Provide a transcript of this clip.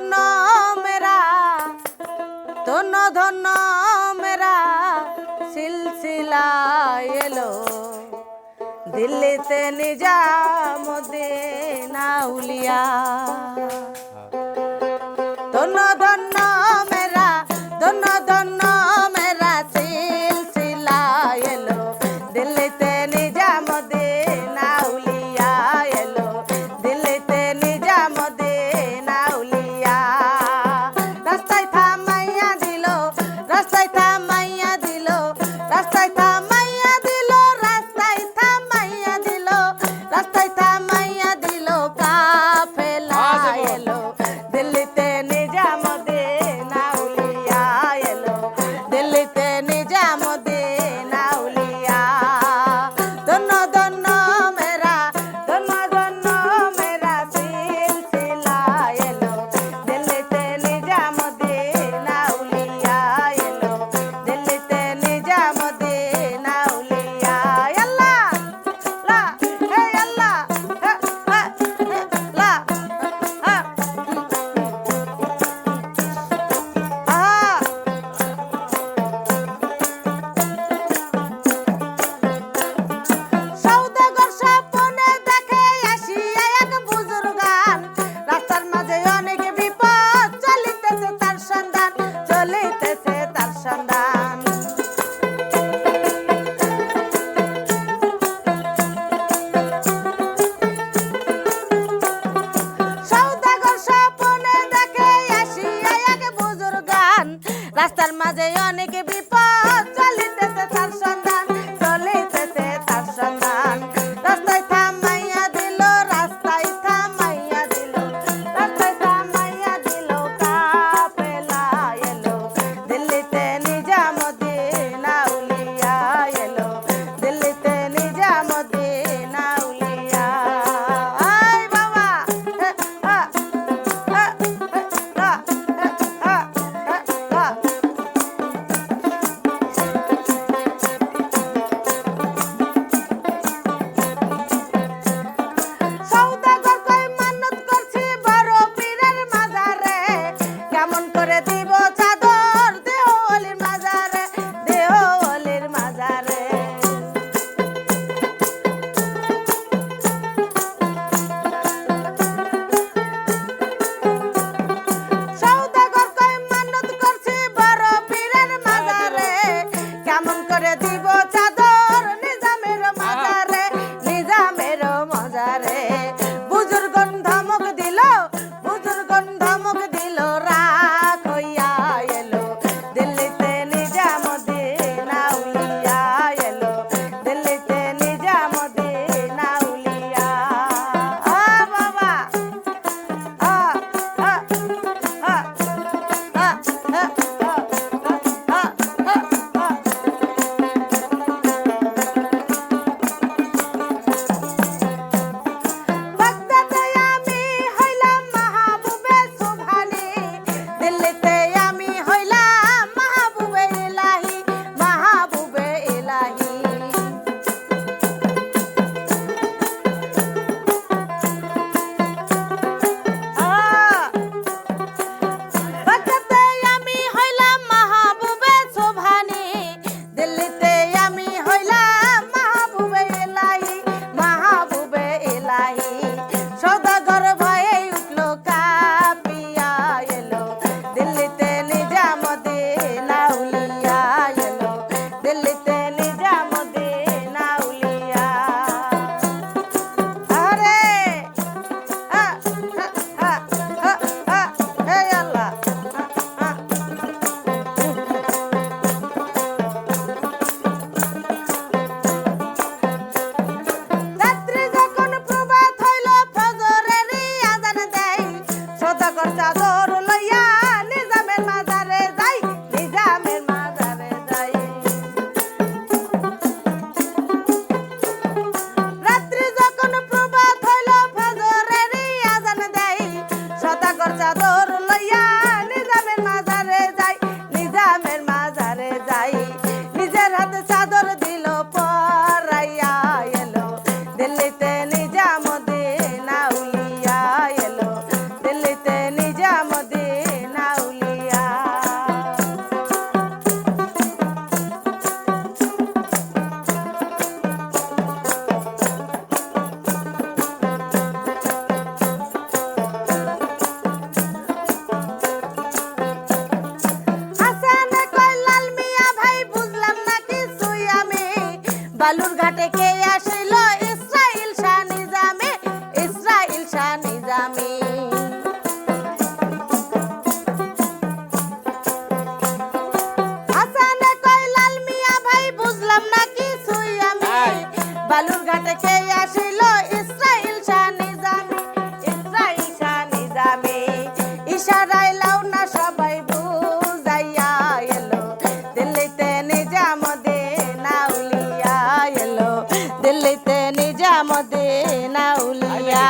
ধন মেরা ধন ধন্য মেরা সিলসিলা এলো। দিল্লিতে নিজাম দেনা উলিয়া রাস্তার মাঝে অনেকে বিপদ i Cazador. বালুর ঘাটে কে আসিল? ইসরাইল শাহ নিজামে ইসরাইল শাহ নিজামে। বালুর ঘাটে কে আসিল? ইসরাইল শাহ নিজামে ইসরাইল শাহ নিজামে। নাউলিয়া